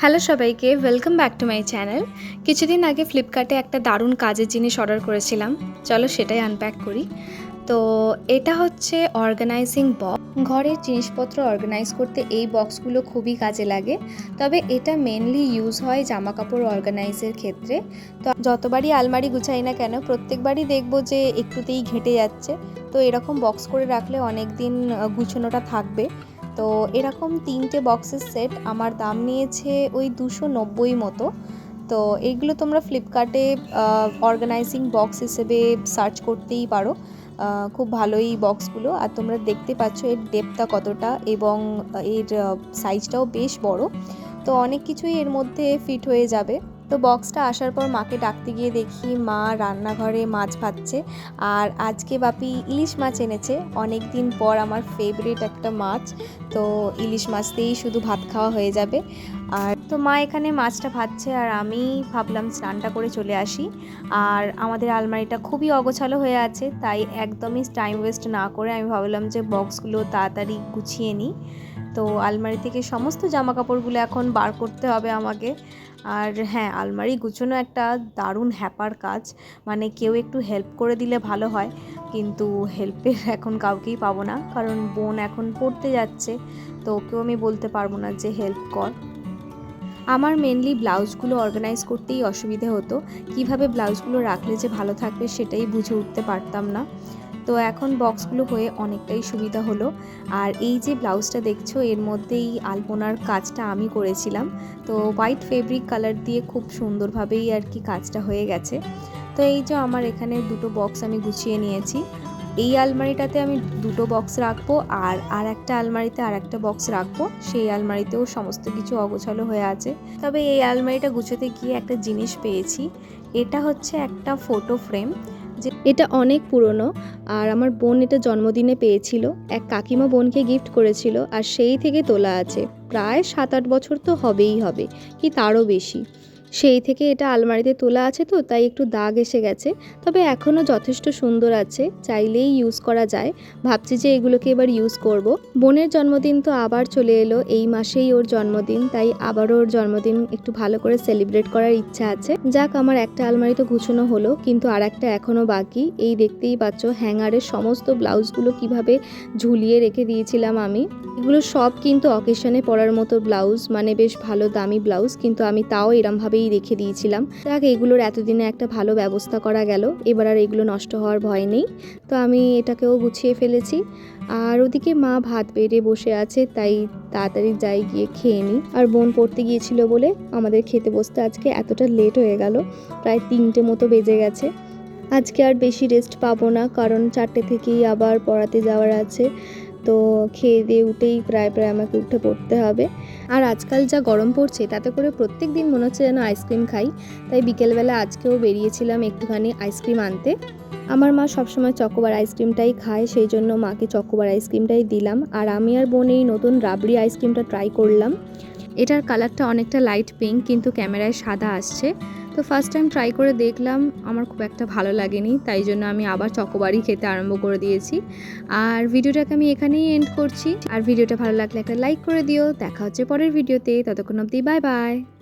Hello সবাইকে welcome back to my channel কিছুদিন আগে ফ্লিপকার্টে একটা দারুণ কাজের জিনিস অর্ডার করেছিলাম। চলো সেটাই আনপ্যাক করি। তো এটা হচ্ছে অর্গানাইজিং বক্স ঘরের জিনিসপত্র অর্গানাইজ করতে এই বক্সগুলো খুবই কাজে লাগে। তবে এটা মেনলি ইউজ হয় জামা কাপড় অর্গানাইজের ক্ষেত্রে। তো যতবারই আলমারি গুছাই না কেন, প্রত্যেকবারই দেখব যে একটুতেই ঘেটে যাচ্ছে। তো এরকম বক্স করে রাখলে অনেক দিন গুছানোটা থাকবে। তো এরকম তিনটে বক্সের সেট আমার দাম নিয়েছে ওই দুশো নব্বই মতো। তো এইগুলো তোমরা ফ্লিপকার্টে অর্গানাইজিং বক্স হিসেবে সার্চ করতেই পারো। খুব ভালোই বক্সগুলো আর তোমরা দেখতে পাচ্ছ এর ডেপটা কতটা এবং এর সাইজটাও বেশ বড়। তো অনেক কিছুই এর মধ্যে ফিট হয়ে যাবে। তো বক্সটা আসার পর মাকে ডাকতে গিয়ে দেখি মা রান্নাঘরে মাছ ভাজছে। আর আজকে বাপি ইলিশ মাছ এনেছে। অনেক দিন পর আমার ফেভারিট একটা মাছ। তো ইলিশ মাছ দিয়েই শুধু ভাত খাওয়া হয়ে যাবে। আর তো মা এখানে মাছটা ভাজছে আর আমি ভাবলাম স্নানটা করে চলে আসি। আর আমাদের আলমারিটা খুবই অগোছালো হয়ে আছে, তাই একদমই টাইম ওয়েস্ট না করে আমি ভাবলাম যে বক্সগুলো তাড়াতাড়ি গুছিয়ে নিই। তো আলমারি থেকে সমস্ত জামা কাপড়গুলো এখন বার করতে হবে আমাকে। আর হ্যাঁ আলমারি গুছানো একটা দারুণ হ্যাপার কাজ মানে কেউ একটু হেল্প করে দিলে ভালো হয়, কিন্তু হেল্পের এখন কাউকেই পাবো না, কারণ বোন এখন পড়তে যাচ্ছে, তো ওকেও আমি বলতে পারব না যে হেল্প কর। আমার মেনলি ব্লাউজগুলো অর্গানাইজ করতেই অসুবিধে হতো। কীভাবে ব্লাউজগুলো রাখলে যে ভালো থাকবে সেটাই বুঝে উঠতে পারতাম না। তো এখন বক্সগুলো হয়ে অনেকটাই সুবিধা হলো। আর এই যে ব্লাউজটা দেখছ, এর মধ্যেই আলপনার কাজটা আমি করেছিলাম। তো হোয়াইট ফেব্রিক কালার দিয়ে খুব সুন্দরভাবেই আর কি কাজটা হয়ে গেছে। তো এই যে আমার এখানে দুটো বক্স আমি গুছিয়ে নিয়েছি। এই আলমারিটাতে আমি দুটো বক্স রাখব আর আর একটা আলমারিতে আর একটা বক্স রাখব। সেই আলমারিতেও সমস্ত কিছু অগোছালো হয়ে আছে। তবে এই আলমারিটা গুছোতে গিয়ে একটা জিনিস পেয়েছি। এটা হচ্ছে একটা ফটো ফ্রেম যে এটা অনেক পুরনো আর আমার বোন এটা জন্মদিনে পেয়েছিল। এক কাকিমা বোনকে গিফট করেছিল আর সেই থেকে তোলা আছে। প্রায় সাত আট বছর তো হবেই হবে, কি তারও বেশি। সেই থেকে এটা আলমারিতে তোলা আছে তো, তাই একটু দাগ এসে গেছে। তবে এখনও যথেষ্ট সুন্দর আছে, চাইলেই ইউজ করা যায়। ভাবছি যে এগুলোকে এবার ইউজ করব। বোনের জন্মদিন তো আবার চলে এলো, এই মাসেই ওর জন্মদিন, তাই আবারও ওর জন্মদিন একটু ভালো করে সেলিব্রেট করার ইচ্ছা আছে। যাক, আমার একটা আলমারি তো গুছানো হলো, কিন্তু আর একটা এখনও বাকি। এই দেখতেই পাচ্ছ, হ্যাঙ্গারের সমস্ত ব্লাউজগুলো কীভাবে ঝুলিয়ে রেখে দিয়েছিলাম আমি। এগুলো সব কিন্তু অকেশনে পরার মতো ব্লাউজ মানে বেশ ভালো দামি ব্লাউজ, কিন্তু আমি তাও এরমভাবেই রেখে দিয়েছিলাম। যাক, এগুলোর এতদিনে একটা ভালো ব্যবস্থা করা গেল। এবার আর এগুলো নষ্ট হওয়ার ভয় নেই। তো আমি এটাকেও গুছিয়ে ফেলেছি। আর ওদিকে মা ভাত বেড়ে বসে আছে, তাই তাড়াতাড়ি যাই গিয়ে খেয়ে নিই। আর বোন পড়তে গিয়েছিল বলে আমাদের খেতে বসতে আজকে এতটা লেট হয়ে গেল। প্রায় তিনটে মতো বেজে গেছে। আজকে আর বেশি রেস্ট পাবো না, কারণ চারটে থেকেই আবার পড়াতে যাওয়ার আছে। তো খেয়ে দিয়ে উঠেই প্রায় প্রায় আমাকে উঠে পড়তে হবে। আর আজকাল যা গরম পড়ছে, তাতে করে প্রত্যেক দিন মনে হচ্ছে যেন আইসক্রিম খাই। তাই বিকেলবেলা আজকেও বেরিয়েছিলাম একটুখানি আইসক্রিম আনতে। আমার মা সবসময় চকোবার আইসক্রিমটাই খায়, সেই জন্য মাকে চকোবার আইসক্রিমটাই দিলাম। আর আমি আর বোন এই নতুন রাবড়ি আইসক্রিমটা ট্রাই করলাম। এটার কালারটা অনেকটা লাইট পিঙ্ক কিন্তু ক্যামেরায় সাদা আসছে। তো ফার্স্ট টাইম ট্রাই করে দেখলাম, আমার খুব একটা ভালো লাগেনি, তাই জন্য আমি আবার চকোবারই খেতে আরম্ভ করে দিয়েছি। আর ভিডিওটাকে আমি এখানেই এন্ড করছি। আর ভিডিওটা ভালো লাগলে একটা লাইক করে দিও। দেখা হচ্ছে পরের ভিডিওতে ততক্ষণ অবধি বাই বাই